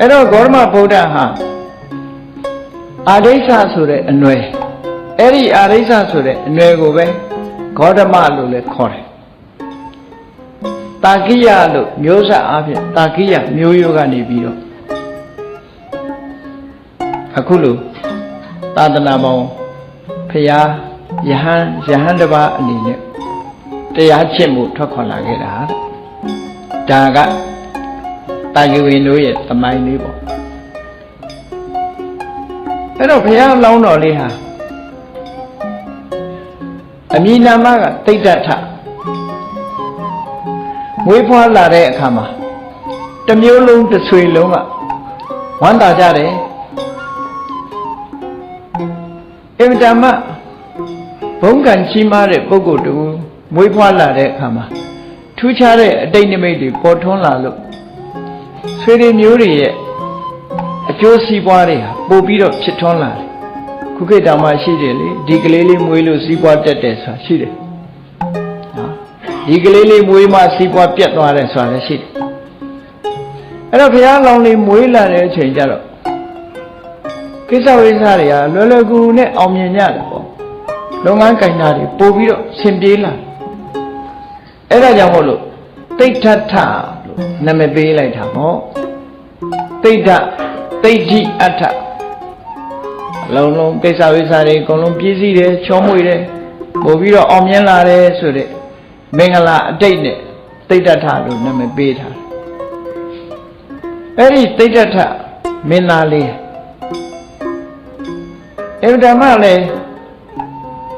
အဲ့တော့ဂေါရမဗုဒ္ဓဟာအာရိစ္ဆဆိုတဲ့အနွယ်အဲ့ဒီအာရိစ္ဆဆိုတဲ့အနွယ်ကိုပဲဂေါတမလို့လည်းခေါ်တယ်တာကိယလို့မျိုးဆက်အားဖြင့်တာကိယမျိုးရိုးကနေပြီးတော့အခုလို့သာသနာပေါင်းဖရာယဟန်ယဟန်တစ်ပါးအနေနဲ့တရားချစ်မှုထွက်ခွာလာခဲ့တာဒါက တာဂိဝင်တို့ရဲ့သမိုင်းလေးပေါ့အဲ့တော့ဘုရားလောင်းတော်လေးဟာအမိနာမကတိတ်တထမွေးဖွားလာတဲ့အခါမှာတစ်မျိုးလုံးတစ်ဆွေလုံးကဝမ်းသာကြတယ်အင်တမဘုံကံချီးမားတဲ့ပုဂ္ဂိုလ်တူမွေးဖွားလာတဲ့အခါမှာထူးခြားတဲ့အတိတ်နိမိတ်တွေပေါ်ထွန်းလာလို့ ဆွေတွေမျိုးတွေရဲ့အကျိုးစီးပွားတွေဟာပို့ပြီးတော့ဖြစ်ထွန်းလာတယ်ခုခေတ်တောင်မှရှိတယ်လေဒီကလေးလေးမွေးလို့စီးပွားတက်တယ်ဆိုတာရှိတယ်နော်ဒီကလေးလေးမွေးမှစီးပွားပြတ်သွားတယ်ဆိုတာလည်းရှိတယ်အဲ့တော့ဘုရားလောင်းလေးမွေးလာတဲ့အချိန်ကျတော့ကိစ္စဝိစ္စတွေကလွယ်လွယ်ကူကူနဲ့အောင်မြင်ကြတယ်ပေါ့လုပ်ငန်းကင်တာတွေပို့ပြီးတော့ဆင်ပြေးလာအဲ့ဒါကြောင့်မို့လို့တိဋ္ဌထလို့ နာမည်ပေးလိုက်တာပေါ့တိဋ္ဌတိဋ္ဌိအဋ္ဌအလုံးလုံးကိစ္စဝိစ္စတွေအကုန်လုံးပြည့်စည်တယ်ချောမွေ့တယ်ပို့ပြီးတော့အောင်မြင်လာတယ်ဆိုတဲ့မင်္ဂလာအတိတ်နဲ့တိဋ္ဌထလို့နာမည်ပေးထားတယ်အဲ့ဒီတိဋ္ဌထမင်းသားလေးအဗ္ဗဓမ္မလည်း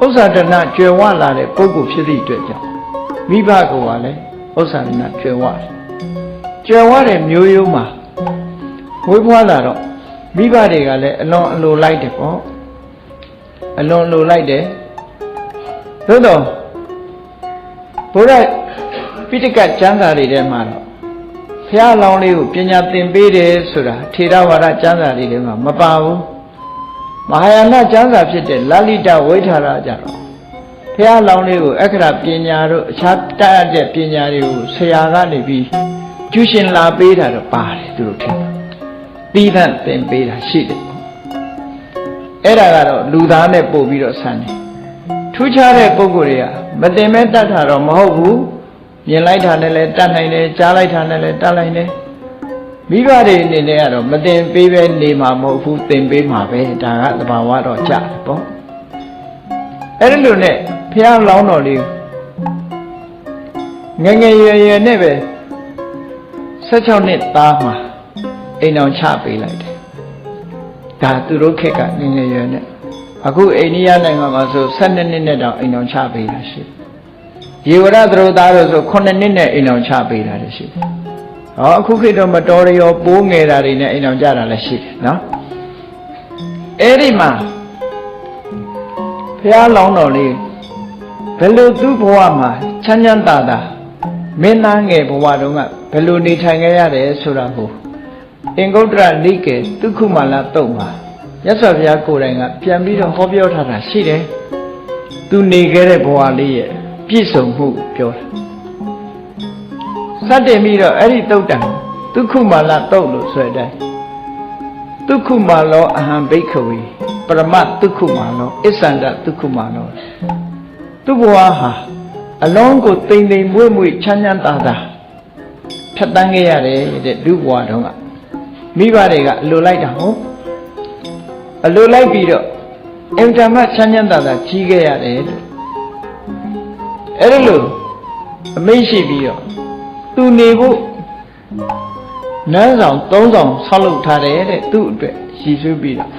ဥစ္စာဒနာကျွယ်ဝလာတဲ့ပုဂ္ဂိုလ်ဖြစ်သည့်အတွက်ကြောင့်မိဘကလည်းဥစ္စာဒနာကျွယ်ဝတယ် ကျွယ်ဝတဲ့မျိုးရိုးမှာဝိဘွားလာတော့မိဘတွေကလည်းအလွန်အလိုလိုက်တယ်ပေါ့အလွန်အလိုလိုက်တယ်သို့တော့ဘုရားပိဋကကျမ်းစာတွေထဲမှာတော့ဖះလောင်းလေးကိုပညာသင်ပေးတယ်ဆိုတာထေရဝါဒကျမ်းစာတွေထဲမှာမပါဘူးမဟာယာနကျမ်းစာဖြစ်တဲ့လလိတဝိထာရကြတော့ဖះလောင်းလေးကိုအခရာပညာတို့အခြားတတ်တဲ့ပညာတွေကိုဆရာကနေပြီး ကျူးရှင်လာပေးတာတော့ပါတယ်သူတို့ထင်တယ်ပြီးသန့်သင်ပေးတာရှိတယ်အဲ့ဒါကတော့လူသားနဲ့ပို့ပြီးတော့ဆန်းတယ်ထူးခြားတဲ့ပုံကိုယ်တွေကမတင်မဲ့တတ်တာတော့မဟုတ်ဘူးမြင်လိုက်တာနဲ့လည်းတတ်နိုင်တယ်ကြားလိုက်တာနဲ့လည်းတတ်နိုင်တယ်မိဘတွေအနေနဲ့ကတော့မတင်ပေးပဲနေမှာမဟုတ်ဘူးသင်ပေးမှာပဲဒါကသဘာဝတော့ကြတယ်ပေါ့အဲ့ဒီလိုနဲ့ဖះလောင်းတော်လေးငယ်ငယ်ရွယ်ရွယ်နဲ့ပဲ 16နှစ်သားမှာအိမ်အောင်ချပေးလိုက်တယ်ဒါသူတို့ခက်ကငယ်ငယ်ရွယ်နဲ့အခုအိန္ဒိယနိုင်ငံမှာဆို12နှစ်နဲ့တောင်အိမ်အောင်ချပေးတာရှိတယ်ယေဝရသရောသားတို့ဆို9နှစ်နဲ့အိမ်အောင်ချပေးတာရှိတယ်ဟောအခုခေတ်တော့မတော်ရရောပိုးငယ်တာတွေနဲ့အိမ်အောင်ကြတာလည်းရှိတယ်နော်အဲ့ဒီမှာဖះလောင်းတော်လေးဘယ်လိုသူ့ဘဝမှာချမ်းချမ်းသာသာ မင်းသားငယ်ဘဝတုန်းကဘယ်လိုနေထိုင်ခဲ့ရတယ်ဆိုတာကိုအင်္ဂုတ္တရနိကေဒုက္ခမလာတုံမှာရသော်ဘုရားကိုယ်တိုင်ကပြန်ပြီးတော့ဟောပြောထားတာရှိတယ်သူနေခဲ့တဲ့ဘဝလေးရဲ့ပြည့်စုံမှုပြောတာစတင်ပြီးတော့အဲ့ဒီတုတ်တံဒုက္ခမလာတုတ်လို့ဆိုတဲ့ဒုက္ခမလောအဟံဘိက္ခဝေပရမဒုက္ခမလောအစ္ဆန္ဒဒုက္ခမလောသူ့ဘဝဟာ အလုံးကိုတိမ်တိမ်မွေ့မွေ့ချမ်းချမ်းသာသာဖြတ်တန်းခဲ့ရတယ်တဲ့လူဘဝတုန်းကမိဘတွေကအလိုလိုက်တာဟုတ်အလိုလိုက်ပြီးတော့အင်တာမချမ်းချမ်းသာသာကြီးခဲ့ရတယ်လို့အဲ့ဒါလို့အမိတ်ရှိပြီးတော့သူနေဖို့နန်းဆောင်၃ဆောင်ဆောက်လုပ်ထားတယ်တဲ့သူ့အတွက်ရည်ဆွေးပြီးတော့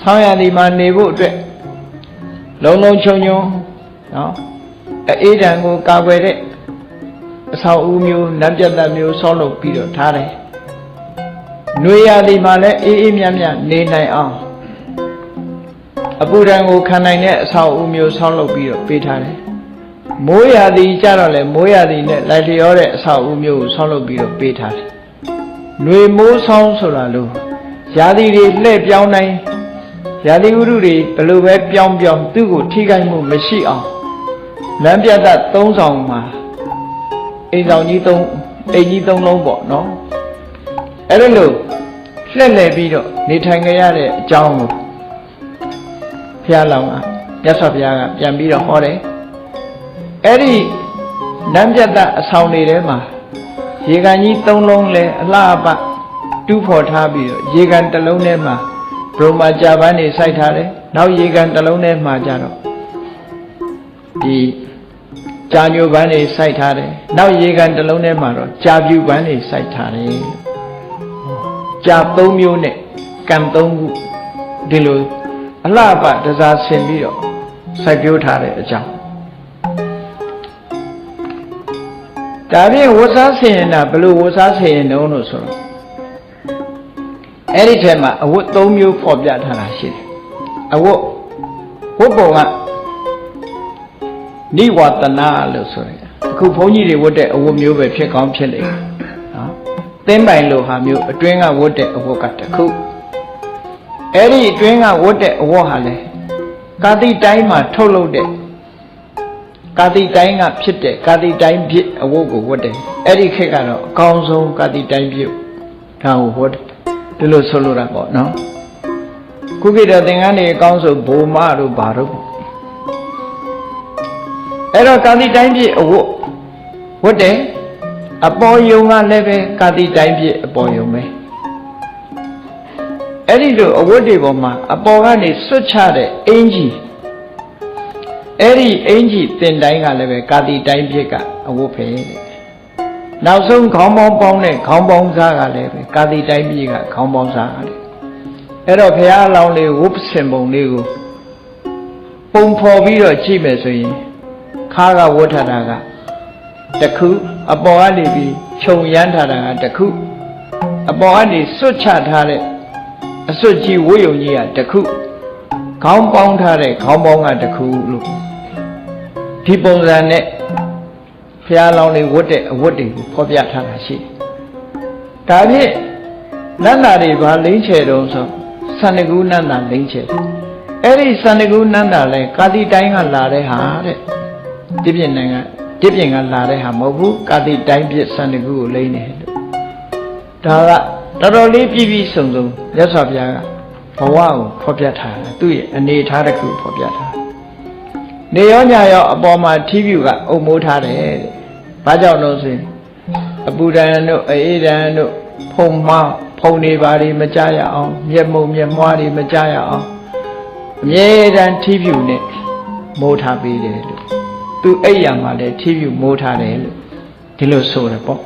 ဆောင်းရည်ဒီမှာနေဖို့အတွက်လုံလုံချုံချုံနော် အေးတံကိုကာကွယ်တဲ့အဆောက်အဦမျိုးနတ်ပြတ်သက်မျိုးဆောက်လုပ်ပြီးတော့ထားတယ်။နှွေရသည်မှာလည်းအေးအေးမြတ်မြတ်နေနိုင်အောင်အပူဒဏ်ကိုခံနိုင်တဲ့အဆောက်အဦမျိုးဆောက်လုပ်ပြီးတော့ပေးထားတယ်။မိုးရသည်ကြတော့လေမိုးရသည်နဲ့လိုက်လျောတဲ့အဆောက်အဦမျိုးကိုဆောက်လုပ်ပြီးတော့ပေးထားတယ်။နှွေမိုးဆောင်းဆိုတာလို့ရာသီတွေလှည့်ပြောင်းနိုင်ရာသီဥတုတွေဘယ်လိုပဲပြောင်းပြောင်းသူ့ကိုထိခိုက်မှုမရှိအောင် လမ်းပြတ်သက်၃ဆောင်မှာအိမ်ဆောင်ကြီး၃အိမ်ကြီး၃လုံးပေါ့နော်အဲ့ဒါလို့လှည့်လည်ပြီးတော့နေထိုင်ကြရတဲ့အကြောင်းကိုဘုရားလောင်းကမြတ်စွာဘုရားကပြန်ပြီးတော့ဟောတယ်အဲ့ဒီနမ်းပြတ်တဲ့အဆောင်တွေထဲမှာရေကန်ကြီးသုံးလုံးလဲအလှအပတူးဖော်ထားပြီးတော့ရေကန်တစ်လုံးထဲမှာဘုံမာကြာပန်းနေစိုက်ထားတယ်နောက်ရေကန်တစ်လုံးထဲမှာကြတော့ဒီ ကြာညိုပန်းနေစိုက်ထားတယ်နောက်ရေကန်တစ်လုံးထဲမှာတော့ကြာပြူပန်းနေစိုက်ထားတယ်ကြာ၃မျိုးနဲ့ကံ၃ခုဒီလိုအလှအပတစားဆင်ပြီးတော့စိုက်ပျိုးထားတဲ့အကြောင်းဒါဖြင့်ဝတ်စားဆင်ရင်တာဘယ်လိုဝတ်စားဆင်ရင်တုံးလို့ဆိုတော့အဲ့ဒီထဲမှာအဝတ်၃မျိုးဖော်ပြထားတာရှိတယ်အဝတ်ဝတ်ပုံက နိဝတနာလို့ဆိုရတယ်အခုဘုန်းကြီးတွေဝတ်တဲ့အဝတ်မျိုးပဲဖြစ်ကောင်းဖြစ်လိမ့်မယ်နော်သင်းပိုင်လိုဟာမျိုးအတွင်းကဝတ်တဲ့အဝတ်ကတစ်ခုအဲ့ဒီအတွင်းကဝတ်တဲ့အဝတ်ဟာလဲကာတိတိုင်းမှာထုတ်လုပ်တဲ့ကာတိတိုင်းကဖြစ်တဲ့ကာတိတိုင်းဖြစ်အဝတ်ကိုဝတ်တယ်အဲ့ဒီခေတ်ကတော့အကောင်းဆုံးကာတိတိုင်းဖြစ်ဒါကိုဝတ်တယ်ဒီလိုဆိုလိုတာပေါ့နော်ခုခေတ်တော့သင်္ကန်းတွေအကောင်းဆုံးဘိုမတို့ဘာတို့ပေါ့ အဲ့တော့ကာတိတိုင်းဖြစ်အဝတ်ဝတ်တယ်အပေါ်ယုံကလည်းပဲကာတိတိုင်းဖြစ်အပေါ်ယုံပဲအဲ့ဒီလိုအဝတ်တွေပေါ်မှာအပေါ်ကနေစွတ်ချတဲ့အင်ကြီးအဲ့ဒီအင်ကြီးတင်တိုင်းကလည်းပဲကာတိတိုင်းဖြစ်ကအဝတ်ပဲတဲ့နောက်ဆုံးခေါင်းပေါင်းပေါင်းတဲ့ခေါင်းပေါင်းစားကလည်းပဲကာတိတိုင်းဖြစ်ကခေါင်းပေါင်းစားရတယ်အဲ့တော့ဘုရားအလောင်းလေးဝုပ္ပစင်ပုံလေးကိုပုံဖော်ပြီးတော့ကြည့်မယ်ဆိုရင် ခါကဝတ်ထတာကတစ်ခုအပေါ်ကနေပြီးခြုံရမ်းထားတာကတစ်ခုအပေါ်ကနေစွတ်ချထားတဲ့အစွတ်ကြီးဝိယုံကြီးကတစ်ခုခေါင်းပေါင်းထားတဲ့ခေါင်းပေါင်းကတစ်ခုလို့ဒီပုံစံနဲ့ဖျားလောင်းလေးဝတ်တဲ့အဝတ်တွေကိုဖော်ပြထားတာရှိတယ်။ဒါဖြင့်နန္တာတွေဘာလိမ့်ချေတုံးဆိုစန္ဒကူနန္တာလိမ့်ချေတယ်။အဲ့ဒီစန္ဒကူနန္တာလဲကာတိတိုင်းကလာတဲ့ဟာတဲ့ ဒီပြင်နိုင်ငံဒီပြင်ကလာတဲ့ဟာမဟုတ်ဘူးကာတိတိုင်းပြစ်စန္ဒကူကိုလိမ့်နေလို့ဒါကတော်တော်လေးပြည့်ပြည့်စုံစုံရသော်ဘုရားကဘဝကိုဖော်ပြထားတာသူ့ရဲ့အနေထားတစ်ခုဖော်ပြထားနေရောညရောအပေါ်မှာထီးပြူကအုံမိုးထားတယ်တဲ့။ဘာကြောင့်လို့ဆိုရင်အပူဒဏ်တို့အေးဒဏ်တို့ဖုံမဖုံနေပါတွေမကြရအောင်မျက်မုံမျက်မွားတွေမကြရအောင်အမြဲတမ်းထီးပြူနဲ့မိုးထားပေးတယ်လို့ သူအိပ်ရမှာလည်းထီးပြူမိုးထားတယ်လို့ဒီလိုဆိုတယ်ပေါ့